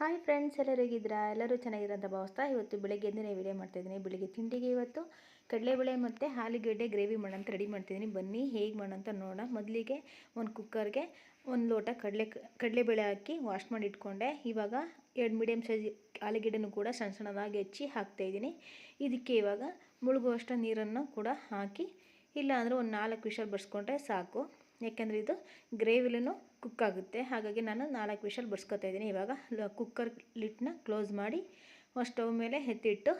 Hi friends, ಎಲ್ಲರೂ ಹೇಗಿದ್ದೀರಾ? ಎಲ್ಲರೂ ಚೆನ್ನಾಗಿರೋಂಥ ಭಾವಿಸ್ತಾ ಇವತ್ತು ಬೆಳಗ್ಗೆ ಎದ್ದು ವಿಡಿಯೋ ಮಾಡ್ತಾಯಿದ್ದೀನಿ ಬೆಳಿಗ್ಗೆ ತಿಂಡಿಗೆ ಇವತ್ತು ಕಡಲೆಬೇಳೆ ಮತ್ತು ಆಲೂಗೆಡ್ಡೆ ಗ್ರೇವಿ ಮಾಡೋಂತ ರೆಡಿ ಮಾಡ್ತಿದ್ದೀನಿ ಬನ್ನಿ, ಹೇಗೆ ಮಾಡೋಂತ ನೋಡೋಣ. ಮೊದಲಿಗೆ ಒಂದು ಕುಕ್ಕರ್ಗೆ ಒಂದು ಲೋಟ ಕಡಲೆ, ಕಡಲೆಬೇಳೆ ಹಾಕಿ ವಾಶ್ ಮಾಡಿ ಇಟ್ಕೊಂಡೆ. ಇವಾಗ ಎರಡು ಮೀಡಿಯಮ್ ಸೈಜ್ ಆಲೂಗೆಡ್ಡೆನೂ ಕೂಡ ಸಣ್ಣ ಸಣ್ಣದಾಗಿ ಹೆಚ್ಚಿ ಹಾಕ್ತಾಯಿದ್ದೀನಿ ಇದಕ್ಕೆ ಇವಾಗ ಮುಳುಗುವಷ್ಟು ನೀರನ್ನು ಕೂಡ ಹಾಕಿ ಇಲ್ಲ ಅಂದರೆ ಒಂದು ನಾಲ್ಕು ವಿಷಲ್ ಬರ್ಸ್ಕೊಂಡ್ರೆ ಸಾಕು. ಯಾಕೆಂದರೆ ಇದು ಗ್ರೇವಿಲೂ ಕುಕ್ ಆಗುತ್ತೆ. ಹಾಗಾಗಿ ನಾನು ನಾಲ್ಕು ವಿಷಲ್ ಬರ್ಸ್ಕೊತಾ ಇದ್ದೀನಿ. ಇವಾಗ ಕುಕ್ಕರ್ ಲಿಟ್ನ ಕ್ಲೋಸ್ ಮಾಡಿ ಸ್ಟವ್ ಮೇಲೆ ಎತ್ತಿಟ್ಟು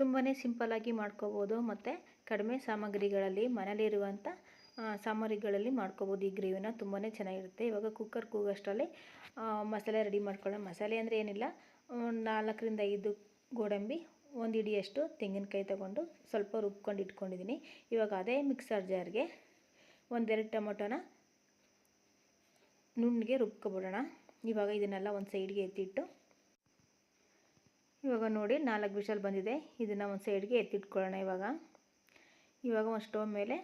ತುಂಬಾ ಸಿಂಪಲ್ಲಾಗಿ ಮಾಡ್ಕೋಬೋದು. ಮತ್ತು ಕಡಿಮೆ ಸಾಮಗ್ರಿಗಳಲ್ಲಿ ಮನೇಲಿರುವಂಥ ಸಾಮಗ್ರಿಗಳಲ್ಲಿ ಮಾಡ್ಕೋಬೋದು. ಈ ಗ್ರೇವಿನ ತುಂಬಾ ಚೆನ್ನಾಗಿರುತ್ತೆ. ಇವಾಗ ಕುಕ್ಕರ್ ಕೂಗೋಷ್ಟರಲ್ಲಿ ಮಸಾಲೆ ರೆಡಿ ಮಾಡ್ಕೊಳ್ಳೋ ಮಸಾಲೆ ಅಂದರೆ ಏನಿಲ್ಲ. ನಾಲ್ಕರಿಂದ ಐದು ಗೋಡಂಬಿ, ಒಂದು ಹಿಡಿಯಷ್ಟು ತೆಂಗಿನಕಾಯಿ ತಗೊಂಡು ಸ್ವಲ್ಪ ರುಬ್ಕೊಂಡು ಇಟ್ಕೊಂಡಿದ್ದೀನಿ. ಇವಾಗ ಅದೇ ಮಿಕ್ಸರ್ ಜಾರ್ಗೆ ಒಂದೆರಡು ಟೊಮೊಟೊನ ನುಣ್ಣಗೆ ರುಬ್ಕೊಬಿಡೋಣ. ಇವಾಗ ಇದನ್ನೆಲ್ಲ ಒಂದು ಸೈಡ್ಗೆ ಎತ್ತಿಟ್ಟು, ಇವಾಗ ನೋಡಿ ನಾಲ್ಕು ವಿಷಲ್ ಬಂದಿದೆ. ಇದನ್ನು ಒಂದು ಸೈಡ್ಗೆ ಎತ್ತಿಟ್ಕೊಳ್ಳೋಣ ಇವಾಗ. ಇವಾಗ ಒಂದು ಸ್ಟೋವ್ ಮೇಲೆ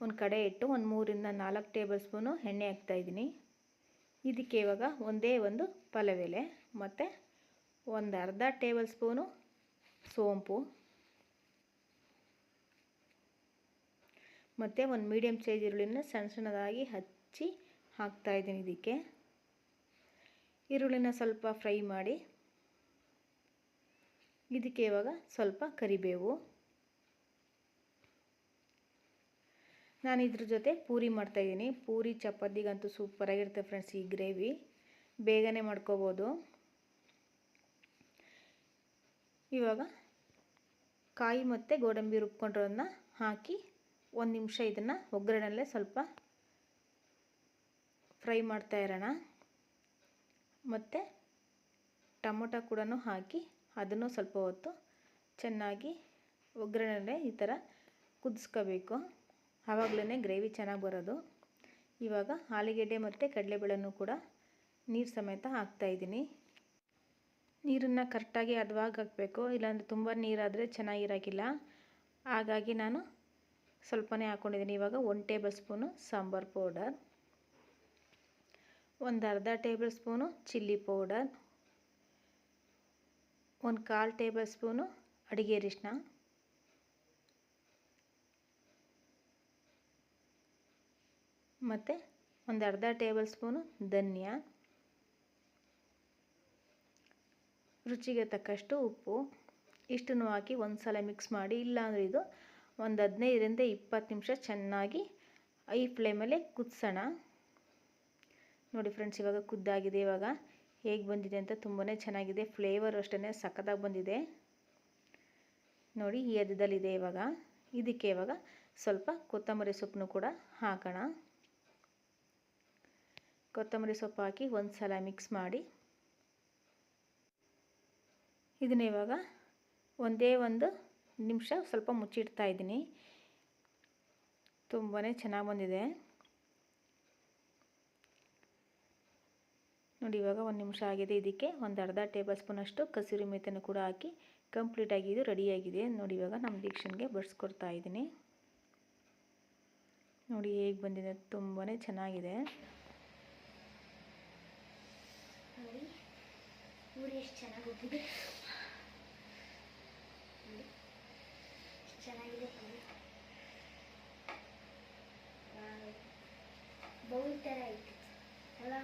ಒಂದು ಕಡೆ ಇಟ್ಟು ಒಂದು ಮೂರಿಂದ ನಾಲ್ಕು ಟೇಬಲ್ ಸ್ಪೂನು ಎಣ್ಣೆ ಹಾಕ್ತಾಯಿದ್ದೀನಿ ಇದಕ್ಕೆ ಇವಾಗ ಒಂದೇ ಒಂದು ಪಲವೆಲೆ ಮತ್ತು ಒಂದು ಅರ್ಧ ಟೇಬಲ್ ಸ್ಪೂನು ಸೋಂಪು. ಮತ್ತು ಒಂದು ಮೀಡಿಯಮ್ ಸೈಜ್ ಈರುಳ್ಳಿನ ಸಣ್ಣ ಸಣ್ಣದಾಗಿ ಹಚ್ಚಿ ಹಾಕ್ತಾಯಿದ್ದೀನಿ ಇದಕ್ಕೆ. ಈರುಳ್ಳಿನ ಸ್ವಲ್ಪ ಫ್ರೈ ಮಾಡಿ. ಇದಕ್ಕೆ ಇವಾಗ ಸ್ವಲ್ಪ ಕರಿಬೇವು. ನಾನು ಇದ್ರ ಜೊತೆ ಪೂರಿ ಮಾಡ್ತಾಯಿದ್ದೀನಿ ಪೂರಿ ಚಪಾತಿಗಂತೂ ಸೂಪರಾಗಿರುತ್ತೆ ಫ್ರೆಂಡ್ಸ್ ಈ ಗ್ರೇವಿ ಬೇಗನೆ ಮಾಡ್ಕೋಬೋದು. ಇವಾಗ ಕಾಯಿ ಮತ್ತು ಗೋಡಂಬಿ ರುಬ್ಕೊಂಡಿರೋದನ್ನ ಹಾಕಿ ಒಂದು ನಿಮಿಷ ಇದನ್ನು ಒಗ್ಗರಣೆಲ್ಲೇ ಸ್ವಲ್ಪ ಫ್ರೈ ಮಾಡ್ತಾ ಇರೋಣ. ಮತ್ತು ಟೊಮೊಟೊ ಕೂಡ ಹಾಕಿ ಅದನ್ನು ಸ್ವಲ್ಪ ಹೊತ್ತು ಚೆನ್ನಾಗಿ ಒಗ್ಗರಣೆಲ್ಲೇ ಈ ಥರ ಕುದಿಸ್ಕೋಬೇಕು. ಆವಾಗಲೇ ಗ್ರೇವಿ ಚೆನ್ನಾಗಿ ಬರೋದು. ಇವಾಗ ಆಲೂಗೆಡ್ಡೆ ಮತ್ತು ಕಡಲೆಬೇಳೆನೂ ಕೂಡ ನೀರು ಸಮೇತ ಹಾಕ್ತಾಯಿದ್ದೀನಿ ನೀರನ್ನು ಕರೆಕ್ಟಾಗಿ ಹದವಾಗಿ ಹಾಕಬೇಕು, ಇಲ್ಲಾಂದರೆ ತುಂಬ ನೀರಾದರೆ ಚೆನ್ನಾಗಿರೋಕ್ಕಿಲ್ಲ. ಹಾಗಾಗಿ ನಾನು ಸ್ವಲ್ಪನೇ ಹಾಕ್ಕೊಂಡಿದ್ದೀನಿ ಇವಾಗ ಒಂದು ಟೇಬಲ್ ಸ್ಪೂನು ಸಾಂಬಾರು ಪೌಡರ್, ಒಂದು ಅರ್ಧ ಟೇಬಲ್ ಸ್ಪೂನು ಚಿಲ್ಲಿ ಪೌಡರ್, ಒಂದು ಕಾಲು ಟೇಬಲ್ ಸ್ಪೂನು ಅಡುಗೆ ಅರಿಶಿನ ಮತ್ತು ಒಂದು ಅರ್ಧ ಟೇಬಲ್ ಸ್ಪೂನು ಧನ್ಯ, ರುಚಿಗೆ ತಕ್ಕಷ್ಟು ಉಪ್ಪು. ಇಷ್ಟನ್ನು ಹಾಕಿ ಒಂದು ಸಲ ಮಿಕ್ಸ್ ಮಾಡಿ, ಇಲ್ಲಾಂದರೆ ಇದು ಒಂದು ಹದಿನೈದರಿಂದ ಇಪ್ಪತ್ತು ನಿಮಿಷ ಚೆನ್ನಾಗಿ ಐ ಫ್ಲೇಮಲ್ಲೇ ಕುದಿಸೋಣ. ನೋಡಿ ಫ್ರೆಂಡ್ಸ್, ಇವಾಗ ಕುದ್ದಾಗಿದೆ, ಇವಾಗ ಹೇಗೆ ಬಂದಿದೆ ಅಂತ ತುಂಬಾ ಚೆನ್ನಾಗಿದೆ. ಫ್ಲೇವರ್ ಅಷ್ಟೇ ಸಖತ್ತಾಗಿ ಬಂದಿದೆ. ನೋಡಿ, ಈ ಹದದಲ್ಲಿದೆ ಇವಾಗ. ಇದಕ್ಕೆ ಇವಾಗ ಸ್ವಲ್ಪ ಕೊತ್ತಂಬರಿ ಸೊಪ್ಪನ್ನು ಕೂಡ ಹಾಕೋಣ. ಕೊತ್ತಂಬರಿ ಸೊಪ್ಪು ಹಾಕಿ ಒಂದು ಸಲ ಮಿಕ್ಸ್ ಮಾಡಿ. ಇದನ್ನ ಇವಾಗ ಒಂದೇ ಒಂದು ನಿಮಿಷ ಸ್ವಲ್ಪ ಮುಚ್ಚಿಡ್ತಾ ಇದ್ದೀನಿ. ತುಂಬಾ ಚೆನ್ನಾಗಿ ಬಂದಿದೆ. ನೋಡಿ, ಇವಾಗ ಒಂದು ನಿಮಿಷ ಆಗಿದೆ. ಇದಕ್ಕೆ ಒಂದು ಅರ್ಧ ಟೇಬಲ್ ಸ್ಪೂನಷ್ಟು ಕಸೂರಿ ಮೆಥೆನೂ ಕೂಡ ಹಾಕಿ ಕಂಪ್ಲೀಟಾಗಿ ಇದು ರೆಡಿಯಾಗಿದೆ ನೋಡಿ, ಇವಾಗ ನಮ್ಮ ದೀಕ್ಷನ್ಗೆ ಬಡಿಸ್ಕೊಡ್ತಾ ಇದ್ದೀನಿ. ನೋಡಿ, ಹೇಗೆ ಬಂದಿದೆ. ತುಂಬಾ ಚೆನ್ನಾಗಿದೆ. ಎಷ್ಟು ಚೆನ್ನಾಗಿ ಚೆನ್ನಾಗಿದೆ ಬೌಲ್ ಥರ ಇತ್ತು. ಅಲ್ಲ